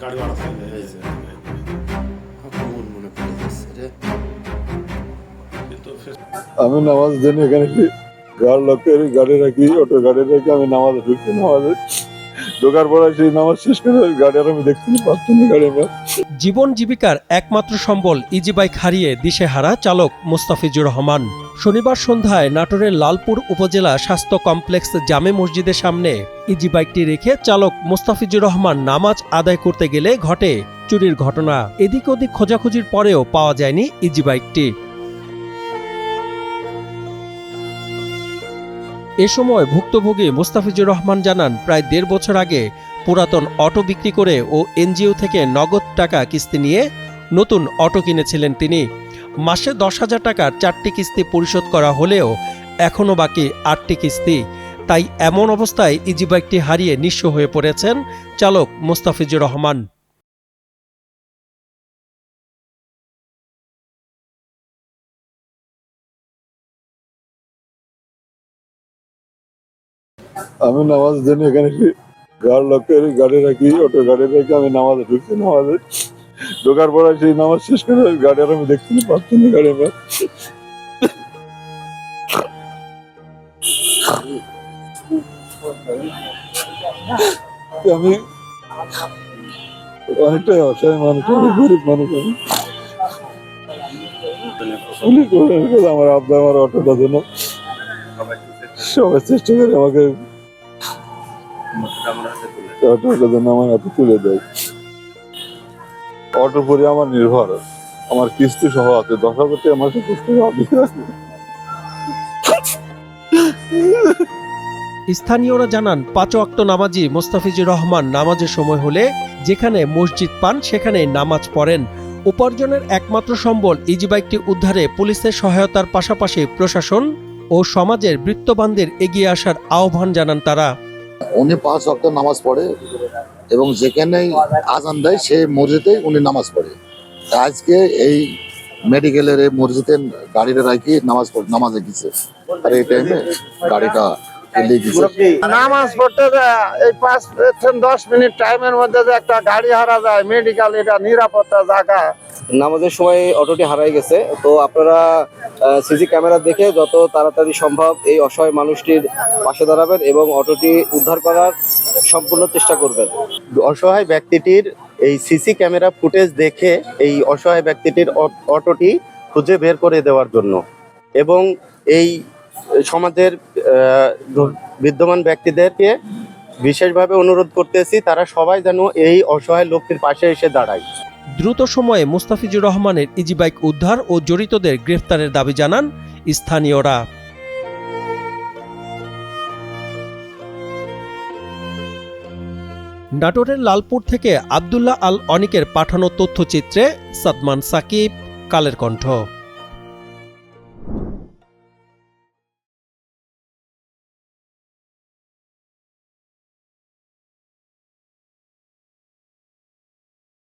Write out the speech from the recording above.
গাড়ি ভাড়া আমি নামাজ দিন এখানে কি? গাড়ি লোকের গাড়ি রাখি অটো গাড়ি রাখি আমি নামাজ ঢুকছি নামাজে ঢোকার পরে সেই নামাজ শেষ করে গাড়ি আর আমি দেখতে পাচ্ছি না গাড়ি আমার। জীবন জীবিকার একমাত্র সম্বল ইজি বাইক হারিয়ে দিশেহারা চালক মুস্তাফিজুর রহমান। শনিবার সন্ধ্যায় নাটোরের লালপুর উপজেলা স্বাস্থ্য কমপ্লেক্স জামে মসজিদের সামনে ইজি বাইকটি রেখে চালক মুস্তাফিজুর রহমান নামাজ আদায় করতে গেলে ঘটে চুরির ঘটনা। এদিক ওদিক খোঁজাখুঁজির পরেও পাওয়া যায়নি ইজি বাইকটি এ সময় ভুক্তভোগী মুস্তাফিজুর রহমান জানান, প্রায় দেড় বছর আগে পুরাতন অটো বিক্রি করে ও এনজিও থেকে নগদ টাকা কিস্তি নিয়ে নতুন অটো কিনেছিলেন তিনি। মাসে দশ হাজার টাকার চারটি কিস্তি পরিশোধ করা হলেও এখনও বাকি আটটি কিস্তি। তাই এমন অবস্থায় ইজিবাইকটি হারিয়ে নিঃস্ব হয়ে পড়েছেন চালক মুস্তাফিজুর রহমান। আমি নামাজ দিন এখানে কি গাড়ি লোকের গাড়ি রাখি, অটো গাড়ি রাখি আমি নামাজে ঢুকছি, নামাজে ঢোকার পরে সেই নামাজ শেষ করে গাড়ি আর আমি দেখতে পাচ্ছি না গাড়ি আমার। আমি অনেকটাই অসহায় মানুষ, আমি গরিব মানুষ আমি। অনেক অনেক আমার আব্বা, আমার অটোটা জন্য সবাই চেষ্টা করে আমাকে অটোটা যেন আমার হাতে তুলে দেয় আমার নির্ভর আমার কিস্তি সহ আছে দশ হাজার কিস্তি স্থানীয়রা জানান, পাঁচ অক্ত নামাজি মোস্তাফিজুর রহমান নামাজের সময় হলে যেখানে মসজিদ পান সেখানে নামাজ পড়েন। উপার্জনের একমাত্র সম্বল ইজি বাইকটি উদ্ধারে পুলিশের সহায়তার পাশাপাশি প্রশাসন ও সমাজের বৃত্তবানদের এগিয়ে আসার আহ্বান জানান তারা। উনি পাঁচ অক্ট নামাজ পড়ে এবং যেখানেই আজান দেয় সেই মসজিদেই উনি নামাজ পড়ে। আজকে এই মেডিকেলের এই মসজিদে গাড়িটা রাখি নামাজ নামাজে গেছে। আর এই টাইমে গাড়িটা নামাজ পড়তে এই পাঁচ দশ মিনিট টাইমের মধ্যে যে একটা গাড়ি হারা যায় মেডিকেল এটা নিরাপত্তা জায়গা। নামাজের সময় অটোটি হারাই গেছে। তো আপনারা সিসি ক্যামেরা দেখে যত তাড়াতাড়ি সম্ভব এই অসহায় মানুষটির পাশে দাঁড়াবেন এবং অটোটি উদ্ধার করার সম্পূর্ণ চেষ্টা করবেন। অসহায় ব্যক্তিটির এই সিসি ক্যামেরা ফুটেজ দেখে এই অসহায় ব্যক্তিটির অ- অটোটি খুঁজে বের করে দেওয়ার জন্য। এবং এই সমাজের বিদ্যমান ব্যক্তিদেরকে বিশেষভাবে অনুরোধ করতেছি, তারা সবাই যেন এই অসহায় লোকটির পাশে এসে দাঁড়ায়। দ্রুত সময়ে মুস্তাফিজুর রহমানের ইজি বাইক উদ্ধার ও জড়িতদের গ্রেফতারের দাবি জানান স্থানীয়রা। নাটোরের লালপুর থেকে আবদুল্লাহ আল অনিকের পাঠানো তথ্যচিত্রে সাদমান সাকিব, কালের কণ্ঠ।